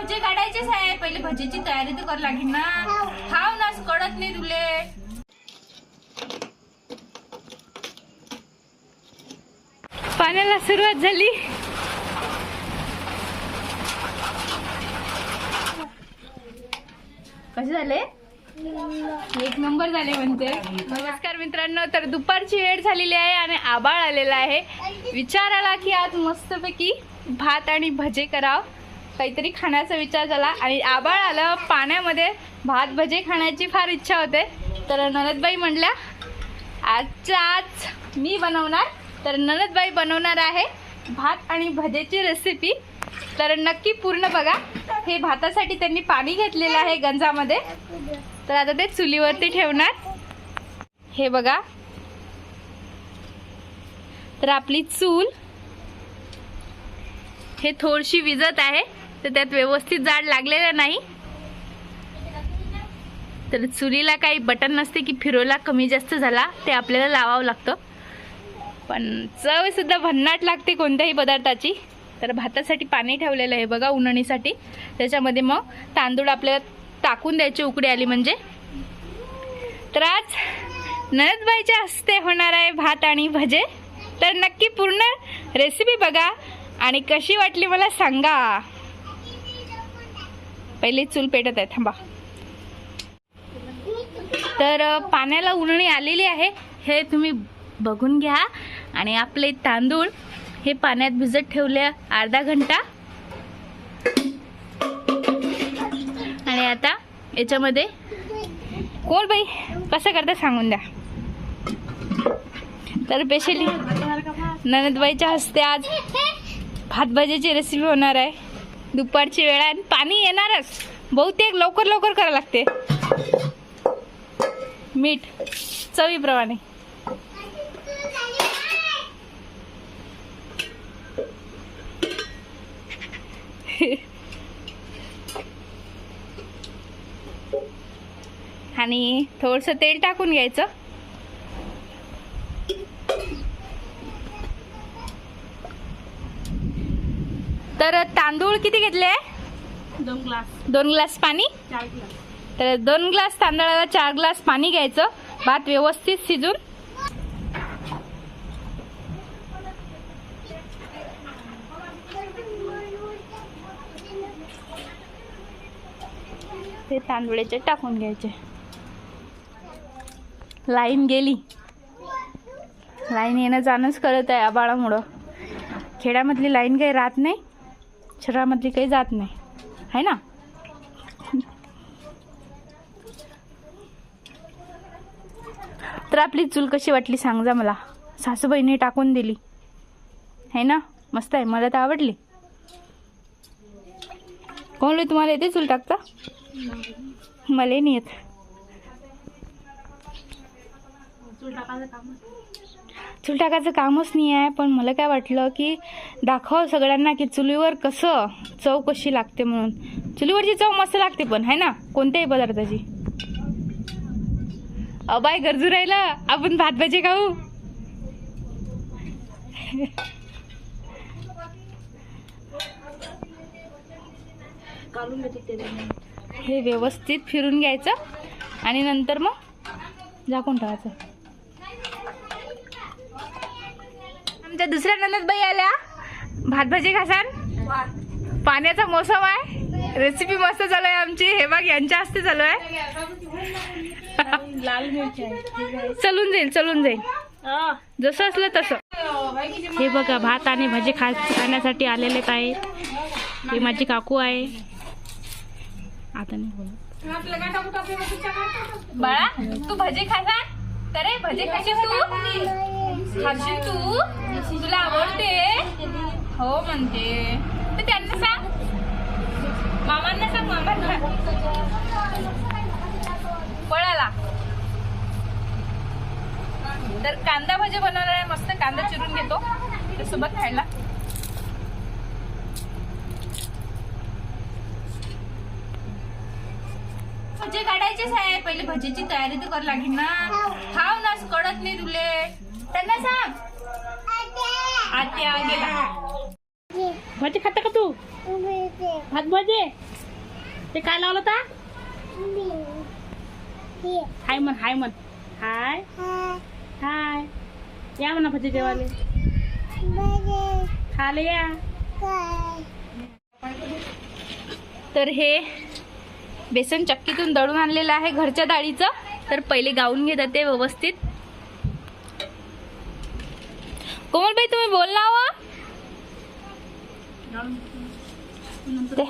भजे काढायचेच आहे. पहिले भजीची तयारी तर कर लागेल ना. हाव ना कळत नाही तुले. पाण्याला सुरुवात झाली. कसे झाले? एक नंबर झाले म्हणते. नमस्कार मित्रांनो तर दुपारची वेळ झालेली आहे आणि आबाळ आलेला आहे. विचार आला की आज मस्तपैकी भात आणि भजे कराव. काहीतरी खाण्याचा विचार झाला आणि आबाळ आलं. पाण्यामध्ये भात भजे खाण्याची फार इच्छा होते. तर ननदबाई म्हणल्या आजच्या आज मी बनवणार. तर ननदबाई बनवणार आहे भात आणि भजेची रेसिपी तर नक्की पूर्ण बघा. हे भातासाठी त्यांनी पाणी घेतलेलं आहे गंजामध्ये. तर आता ते चुलीवरती ठेवणार. हे बघा. तर आपली चूल हे थोडीशी विजत आहे. तर त्यात व्यवस्थित जाड लागलेलं नाही. तर चुलीला काही बटन नसते की फिरोला कमी जास्त झाला ते आपल्याला लावावं लागतं. पण चवसुद्धा भन्नाट लागते कोणत्याही पदार्थाची. तर भातासाठी पाणी ठेवलेलं आहे बघा उन्हणीसाठी त्याच्यामध्ये मग तांदूळ आपल्याला टाकून द्यायची उकडी आली म्हणजे. तर आज ननदबाईच्या हस्ते होणार आहे भात आणि भजे. तर नक्की पूर्ण रेसिपी बघा आणि कशी वाटली मला सांगा. पहिले चूल पेटत आहे थांबा. तर पाण्याला उन्हणी आलेली आहे. हे तुम्ही बघून घ्या. आणि आपले तांदूळ हे पाण्यात भिजत ठेवले अर्धा घंटा. आणि आता याच्यामध्ये कोण बाई कसं करता सांगून द्या. तर स्पेशली ननदबाईच्या हस्ते आज भातभाजीची रेसिपी होणार आहे. दुपारची वेळ आहे आणि पाणी येणारच. बहुतेक लवकर लवकर करावं लागते. मीठ चवीप्रमाणे. आणि थोडंसं तेल टाकून घ्यायचं. तर तांदूळ किती घेतले दोन ग्लास. दोन ग्लास पाणी? चार ग्लास. तर दोन ग्लास तांदळाला चार ग्लास पाणी घ्यायचं. भात व्यवस्थित शिजून. ते तांदूळाचे टाकून घ्यायचे. लाईन गेली. लाईन येणं जाणंच करत आहे आबाळामुळं. खेड्यामधली लाईन काही राहत नाही. शहरामधली काही जात नाही. है ना? तर आपली चूल कशी वाटली सांग जा मला. सासूबाईने टाकून दिली. है ना? मस्त आहे. मला तर आवडली. कोण तुम्हाला येते चूल टाकता? मला नाही येत. चूल टाकायचं कामच नाही आहे पण मला काय वाटलं की दाखव सगळ्यांना की चुलीवर कसं चव कशी लागते म्हणून. चुलीवरची चव मस्त लागते पण है ना? कोणत्याही पदार्थाची. अबाय गरजू राहिला. आपण भात भाजी खाऊ. हे व्यवस्थित फिरून घ्यायचं आणि नंतर मग झाकून ठेवायचं. आमच्या दुसऱ्या ननदबाई आल्या. भात भाजी खासान? पाण्याचा मोसम आहे. रेसिपी मस्त चालू आहे आमची. हे बघ यांच्या हस्ते चालू आहे लाल मिरची चलून जाईल चलून जाईल. जसं असलं तसं. हे बघा भात आणि भाजी खा खाण्यासाठी आलेले आहेत हे माझी काकू आहे. आता नाही बाळा तू भजी खासा तर भजी खाशील तू? खाशील तू? तुला आवडते? हो म्हणते. तर त्यांना सांग. मामांना सांग मामांना पळाला. तर कांदा भजी बनवणार आहे मस्त कांदा चिरून घेतो. त्यासोबत खायला. भजी काढायचेच आहे पहिले भजीची तयारी तर करावी लागेल ना. खाव ना कळत नाही तुले. त्यांना सांग. आत्या गेला भाजी खाता का तू? भात भजे? ते काय लावलं होता हाय म्हण हाय म्हण. हाय. हाय. या म्हणा भजे जेवाले खाले या. तर हे बेसन चक्कीतून दळून आणलेलं आहे घरच्या डाळीचं. तर पहिले गाऊन घेतात ते व्यवस्थित. कोमलबाई तुम्ही बोल ना हो. ते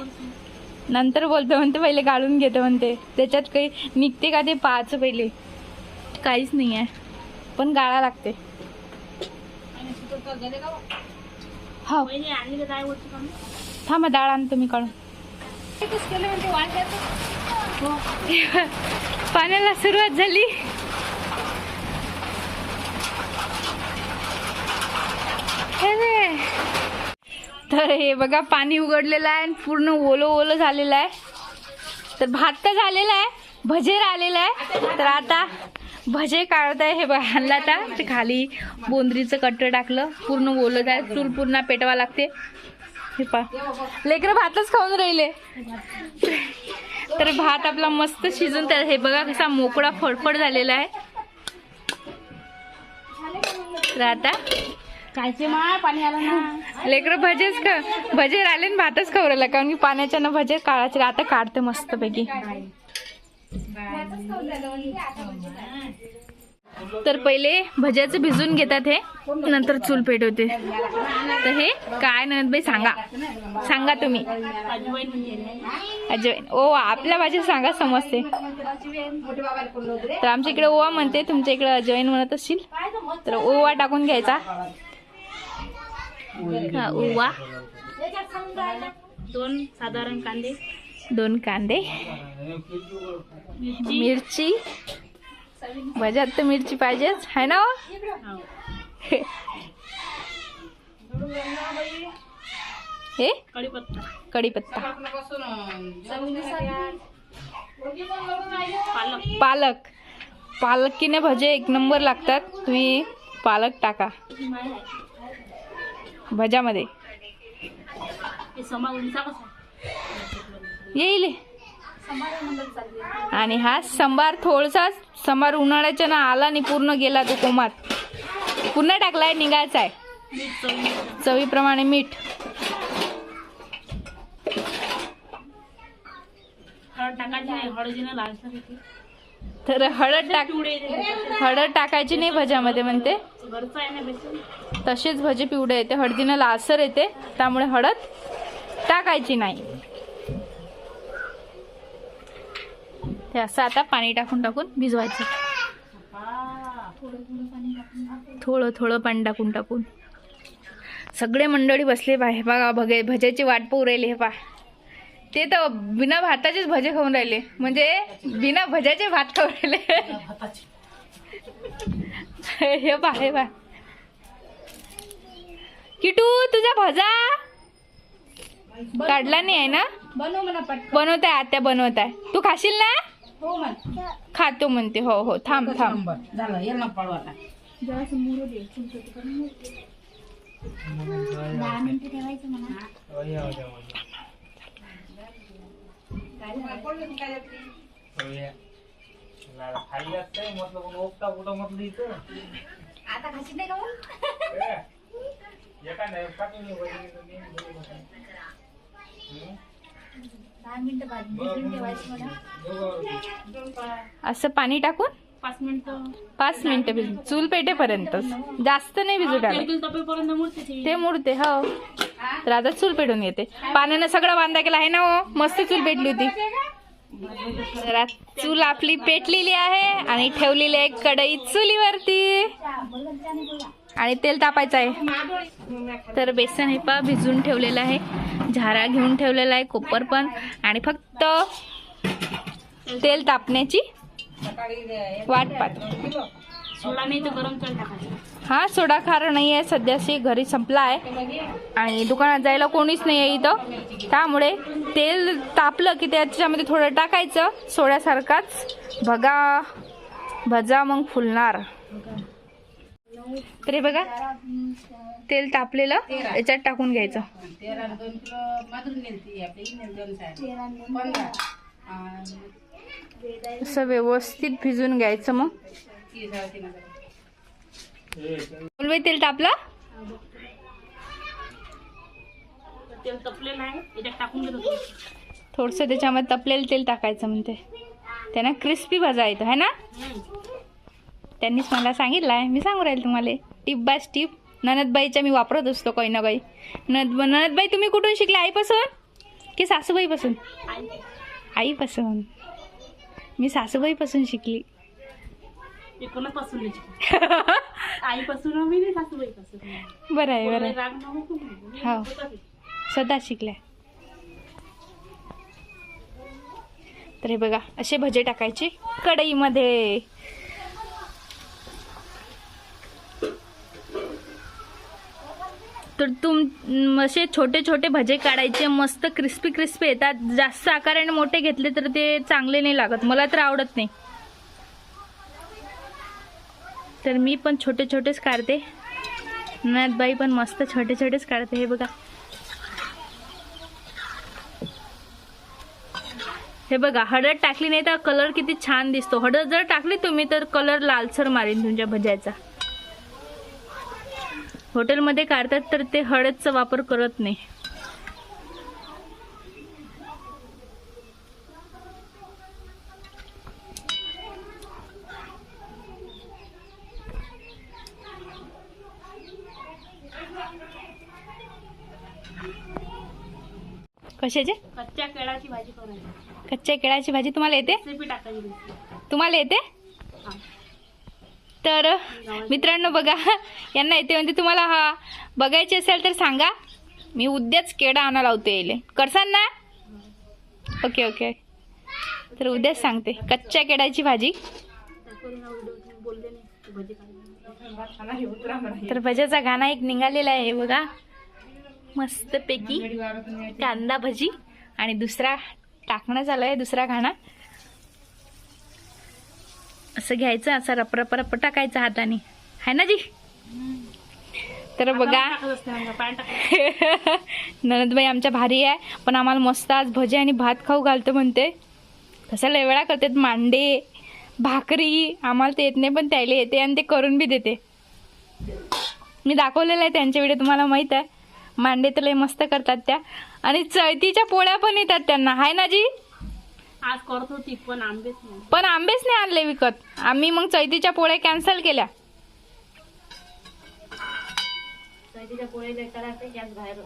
नंतर बोलतो म्हणते पहिले गाळून घेतो म्हणते. त्याच्यात काही निघते का ते पाहायचं पहिले. काहीच नाही आहे. पण गाळा लागते. हो? थांबा डाळ आणतो मी काढून. हो. पाण्याला सुरुवात झाली. हे तर हे बघा पाणी उघडलेलं आहे आणि पूर्ण ओलं ओलं झालेलं आहे. तर भात तर झालेला आहे भजे राहिलेलं आहे. तर आता भजे काढत आहे हे बघा आणलं आता. ते खाली बोंदरीचं कट्ट टाकलं पूर्ण ओलत आहे चूल पूर्ण पेटवा लागते. हे पा लेकरं भातच खाऊन राहिले. तर भात आपला मस्त शिजून त्या हे बघा कसा मोकळा फडफड झालेला आहे. तर आता कायचे मा पाणी आलं ना. लेकरं भजेच का भजे राहिले आणि भातच खवरला कारण की पाण्याच्या ना भजे काढायचे आता काढते मस्तपैकी. तर पहिले भज्याचं भिजून घेतात हे नंतर चूल पेटवते तर हे काय नंदबाई सांगा. सांगा तुम्ही. अजवाईन ओवा ओ आपल्या भाषेत सांगा समजते. तर आमच्या इकडे ओवा म्हणते तुमच्या इकडे अजवाईन म्हणत असतील तर ओवा टाकून घ्यायचा. हा ओवा दोन साधारण कांदे. दोन कांदे. मिरची. मिरची. भज्यात तर मिरची पाहिजेच आहे ना हो? हो. हे? कढीपत्ता. कढीपत्ता. पालक. पालक. पालकीने भजे एक नंबर लागतात. तुम्ही पालक टाका. हे कसा येईल. आणि हा संबार थोडसा संबार उन्हाळ्याच्या ना आला नाही पूर्ण गेला तो कोमात. पुन्हा टाकलाय निघायचा आहे. चवीप्रमाणे मीठ. हळद टाकायची नाही हळदीनं होते तर हळद टाक. हळद टाकायची नाही भज्यामध्ये म्हणते. तसेच भजे पिवळे येते. हळदीनं लालसर येते. त्यामुळे हळद टाकायची नाही. ते असं आता पाणी टाकून टाकून भिजवायचं. थोडं थोडं पाणी टाकून टाकून. सगळे मंडळी बसले बा हे बघा भगे भज्याची वाट पाहू राहिले हे पा ते तर बिना भाताचेच भजे खाऊन राहिले. म्हणजे बिना भज्याचे भात खाऊ राहिले. हे पा हे पा किटू तुझा भजा काढला नाही आहे ना? बनव म्हणा बनवत आहे आत्या बनवत आहे. तू खाशील ना? हो खातो म्हणते हो हो. थांब थांब. झालं ये ना पळू आता दहा मिनिटं आता नाही का मग? दहा मिनिटं बाद भिजून असं पाणी टाकून पाच मिनिटं. भिजू. चूल पेटेपर्यंत. जास्त नाही भिजू मुरते ते. ते मुरते हो. तर आता चूल पेटून येते पाण्यानं सगळं बांधा केला आहे ना हो? मस्त चूल पेटली होती. चूल आपली पेटलेली आहे आणि ठेवलेली आहे कढई चुलीवरती. आणि तेल तापायचं आहे. तर बेसन हे पा भिजून ठेवलेलं आहे. झारा घेऊन ठेवलेला आहे कोपर पण. आणि फक्त तेल तापण्याची वाट पाहत. सोडा नाही तर गरम तेल टाकायचं. हा सोडा खार नाही आहे सध्याशी घरी संपला आहे आणि दुकानात जायला कोणीच नाही आहे इथं. त्यामुळे तेल तापलं की त्याच्यामध्ये थोडं टाकायचं सोड्यासारखाच. भगा भजा मग फुलणार. तर बघा तेल तापलेलं याच्यात टाकून घ्यायचं. तेरा आणि दोन किलो असं व्यवस्थित भिजून घ्यायचं मग. बोलवाई तेल तापलं. थोडंसं त्याच्यामध्ये तपलेलं तेल टाकायचं म्हणते. त्यानं क्रिस्पी भाजा येतो है ना. त्यांनीच मला सांगितलं आहे मी सांगू राहील तुम्हाला. टिप बाय टिप ननदबाईच्या मी वापरत असतो काही ना काही. ननद ननदबाई तुम्ही कुठून शिकले आईपासून? की सासूबाईपासून? आई. आईपासून. मी सासूबाईपासून शिकली. शिकले. आईपासून मी सासूबाईपासून. बरं आहे बरं आहे. हो. स्वतः शिकल्या. तर हे बघा असे भजे टाकायचे कढईमध्ये. तर तुम असे छोटे छोटे भजे काढायचे मस्त क्रिस्पी क्रिस्पी येतात. जास्त आकाराने मोठे घेतले तर ते चांगले नाही लागत. मला तर आवडत नाही. तर मी पण छोटे छोटेच काढते. नथबाई पण मस्त छोटे छोटेच काढते. हे बघा. हे बघा हळद टाकली नाही तर कलर किती छान दिसतो. हळद जर टाकली तुम्ही तर कलर लालसर मारेन तुमच्या भज्याचा. हॉटेलमध्ये काढतात तर ते हळदचा वापर करत नाही कशाचे कच्च्या केळाची भाजी कच्च्या केळाची भाजी तुम्हाला येते. तुम्हाला येते. तर मित्रांनो बघा यांना येते म्हणजे तुम्हाला हा बघायची असेल तर सांगा. मी उद्याच केडा आणा लावते येईल करसान ना? Okay okay. तर उद्याच सांगते. कच्च्या केळ्याची भाजी. तर भज्याचा गाणा एक निघालेला आहे बघा. मस्तपैकी कांदा भजी आणि दुसरा टाकणं झालं आहे दुसरा गाणा. असं घ्यायचं असं रप रप टाकायचं हाताने. आहे ना जी? तर बघा. ननदबाई आमच्या भारी आहे पण आम्हाला मस्त आज भजी आणि भात खाऊ घालतं म्हणते. कसं वेळा करतात मांडे भाकरी आम्हाला ते येत नाही पण त्याला येते आणि ते करून बी देते. मी दाखवलेलं आहे त्यांच्या व्हिडिओ तुम्हाला माहीत आहे. मांडे तर लय मस्त करतात त्या. आणि चैतीच्या पोळ्या पण येतात त्यांना. हाय ना जी? आज करत होती पण आंबेच नाही. पण आंबेच नाही आणले विकत. आम्ही मग चैतीच्या पोळ्या कॅन्सल केल्या. तिच्या पोळीला करायचं गॅस बाहेर.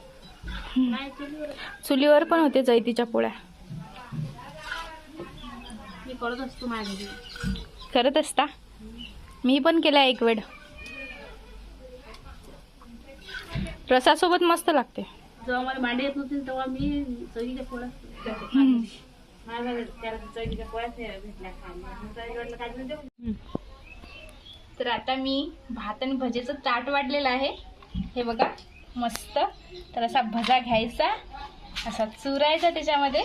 नाही चुलीवर. चुलीवर पण होते चैतीच्या पोळ्या. मी करत असतो माझ्या घरी. करत असता? मी पण केल्या एक वेळ रसासोबत मस्त लागते. जेव्हा मला मांडी येत नव्हती तेव्हा मी चवीच्या पोळ्या हम्म. तर आता मी भात आणि भजेचं ताट वाढलेलं आहे. हे बघा मस्त. तर असा भजा घ्यायचा असा चुरायचा त्याच्यामध्ये.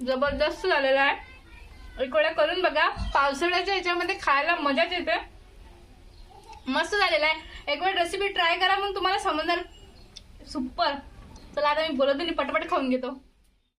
जबरदस्त झालेला आहे. एक वेळा करून बघा पावसाळ्याच्या ह्याच्यामध्ये खायला मजाच येते. मस्त झालेला आहे. एक वेळ रेसिपी ट्राय करा मग तुम्हाला समजणार सुपर. चला आता मी बोलत नाही पटपट खाऊन घेतो.